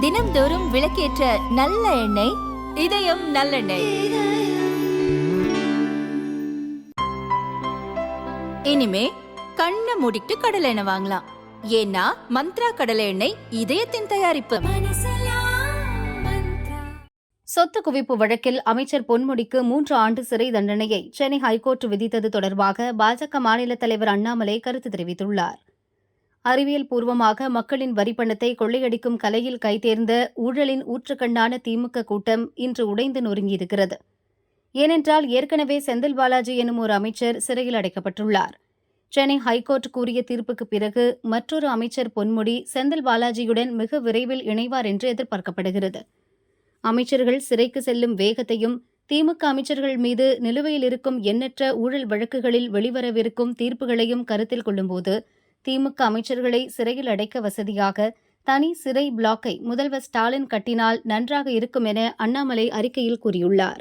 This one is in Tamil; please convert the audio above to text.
தினம்தோறும் விளக்கேற்ற நல்ல எண்ணெய் இதயம் நல்லெண்ணெய். இனிமே கண்ணை மூடிட்டு கடலை எண்ணெய் வாங்கலாம். ஏன்னா மந்த்ரா கடலை எண்ணெய் இதயத்தின் தயாரிப்பு. சொத்து குவிப்பு வழக்கில் அமைச்சர் பொன்முடிக்கு மூன்று ஆண்டு சிறை தண்டனையை சென்னை ஹைகோர்ட் விதித்தது தொடர்பாக பாஜக மாநில தலைவர் அண்ணாமலை கருத்து தெரிவித்துள்ளார். அறிவியல் பூர்வமாக மக்களின் வரிப்பணத்தை கொள்ளையடிக்கும் கலையில் கைதேர்ந்த ஊழலின் ஊற்றுக்கண்ணான திமுக கூட்டம் இன்று உடைந்து நொறுங்கியிருக்கிறது. ஏனென்றால் ஏற்கனவே செந்தில் பாலாஜி எனும் ஒரு அமைச்சர் சிறையில் அடைக்கப்பட்டுள்ளார். சென்னை ஹைகோர்ட் கூறிய தீர்ப்புக்கு பிறகு மற்றொரு அமைச்சர் பொன்முடி செந்தில் பாலாஜியுடன் மிக விரைவில் இணைவார் என்று எதிர்பார்க்கப்படுகிறது. அமைச்சர்கள் சிறைக்கு செல்லும் வேகத்தையும் திமுக அமைச்சர்கள் மீது நிலுவையில் இருக்கும் எண்ணற்ற ஊழல் வழக்குகளில் வெளிவரவிருக்கும் தீர்ப்புகளையும் கருத்தில் கொள்ளும்போது திமுக அமைச்சர்களை சிறையில் அடைக்க வசதியாக தனி சிறை பிளாக்கை முதல்வர் ஸ்டாலின் கட்டினால் நன்றாக இருக்கும் என அண்ணாமலை அறிக்கையில் கூறியுள்ளார்.